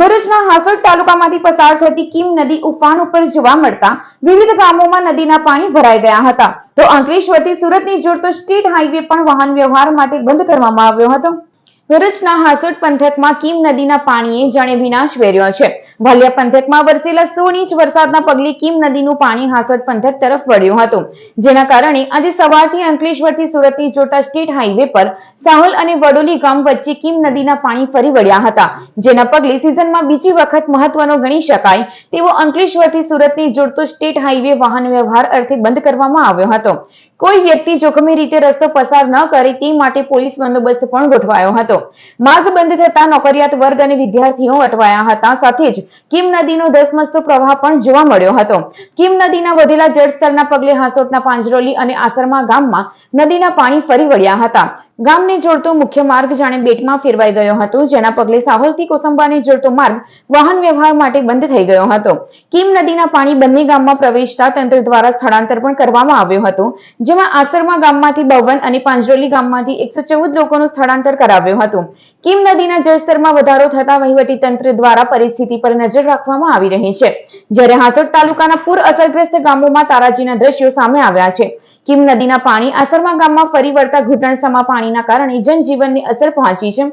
ભરૂચના હાસોડ તાલુકામાંથી પસાર થતી કીમ નદી ઉફાન ઉપર જોવા મળતા વિવિધ ગામોમાં નદીના પાણી ભરાઈ ગયા હતા. તો અંકલેશ્વરથી સુરતની જોડતો સ્ટ્રીટ હાઈવે પણ વાહન વ્યવહાર માટે બંધ કરવામાં આવ્યો હતો. ભરૂચના હાસોટ પંથકમાં કીમ નદીના પાણીએ જાણે વિનાશ વેર્યો છે. ભાલિયા પંથકમાં વરસેલા સોળ ઇંચ વરસાદના પગલે કીમ નદીનું પાણી હાસોડ પંથક તરફ વળ્યું હતું. જેના કારણે આજે સવારથી અંકલેશ્વરથી સુરતની જોટા સ્ટેટ હાઈવે પર સાહોલ અને વડોલી ગામ વચ્ચે કીમ નદીના પાણી ફરી વળ્યા હતા. જેના પગલે સિઝનમાં બીજી વખત મહત્વનો ગણી શકાય તેવો અંકલેશ્વરથી સુરતને જોડતો સ્ટેટ હાઈવે વાહન વ્યવહાર અર્થે બંધ કરવામાં આવ્યો હતો. કોઈ વ્યક્તિ જોખમી રીતે રસ્તો પસાર ન કરે તે માટે પોલીસ બંદોબસ્ત પણ ગોઠવાયો હતો. માર્ગ બંધ થતા નોકરિયાત વર્ગ અને વિદ્યાર્થીઓ અટવાયા હતા. સાથે જ કિમ નદીનો ધસમસતો પ્રવાહ પણ જોવા મળ્યો હતો. કિમ નદીના વધેલા જળસ્તરના પગલે હાંસોટના પાંજરોલી અને આસરમા ગામમાં નદીના પાણી ફરી વળ્યા હતા. ગામને જોડતો મુખ્ય માર્ગ જાણે બેટમાં ફેરવાઈ ગયો હતો, જેના પગલે સાહોલથી કોસંબાને જોડતો માર્ગ વાહન વ્યવહાર માટે બંધ થઈ ગયો હતો. કીમ નદીના પાણી બંને ગામમાં પ્રવેશતા તંત્ર દ્વારા સ્થળાંતર પણ કરવામાં આવ્યું હતું, જેમાં આસરમા ગામમાંથી બાવન અને પાંજરોલી ગામમાંથી એકસો ચૌદ લોકોનું સ્થળાંતર કરાવ્યું હતું. કીમ નદીના જળસ્તરમાં વધારો થતા વહીવટી તંત્ર દ્વારા પરિસ્થિતિ પર નજર રાખવામાં આવી રહી છે. જ્યારે હાથોડ તાલુકાના પૂર અસરગ્રસ્ત ગામોમાં તારાજીના દ્રશ્યો સામે આવ્યા છે, કીમ નદીના પાણી આસરમા ગામમાં ફરી વળતા ઘૂંટણસામાં પાણીના કારણે જનજીવનને અસર પહોંચી છે.